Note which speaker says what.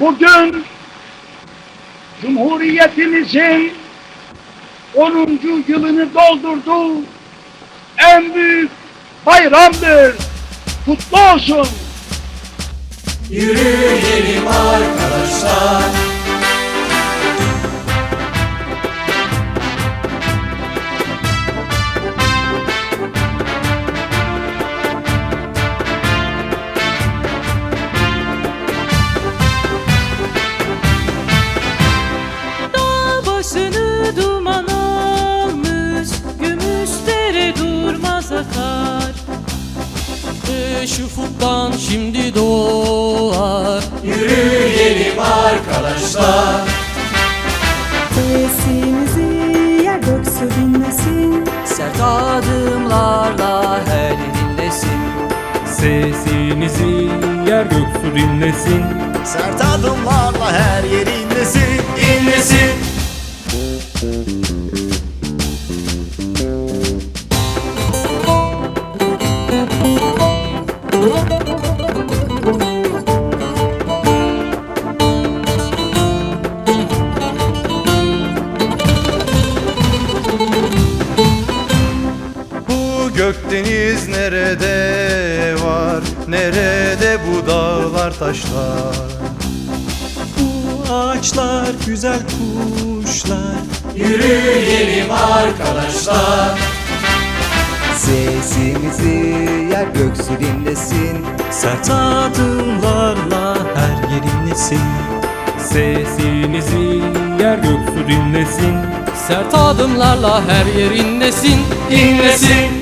Speaker 1: Bugün Cumhuriyetimizin 10. yılını doldurdu. En büyük bayramdır. Kutlu olsun.
Speaker 2: Yürüyelim arkadaşlar
Speaker 3: duman almış Gümüşdere durmaz akar. Kış ufuktan şimdi doğar
Speaker 2: Yürüyelim arkadaşlar.
Speaker 4: Sesimizi yer gök su dinlesin.
Speaker 3: Sert adımlarla her dinlesin.
Speaker 5: Sesimizi yer gök su dinlesin.
Speaker 2: Sert adımlarla her yer
Speaker 6: gökdeniz nerede var? Nerede bu dağlar taşlar?
Speaker 7: Bu ağaçlar güzel kuşlar.
Speaker 2: Yürüyelim arkadaşlar.
Speaker 8: Sesimizi yer göksu dinlesin.
Speaker 7: Sert adımlarla her yer inlesin
Speaker 5: Sesimizi yer gök su dinlesin.
Speaker 3: Sert adımlarla her yer inlesin.
Speaker 2: İnlesin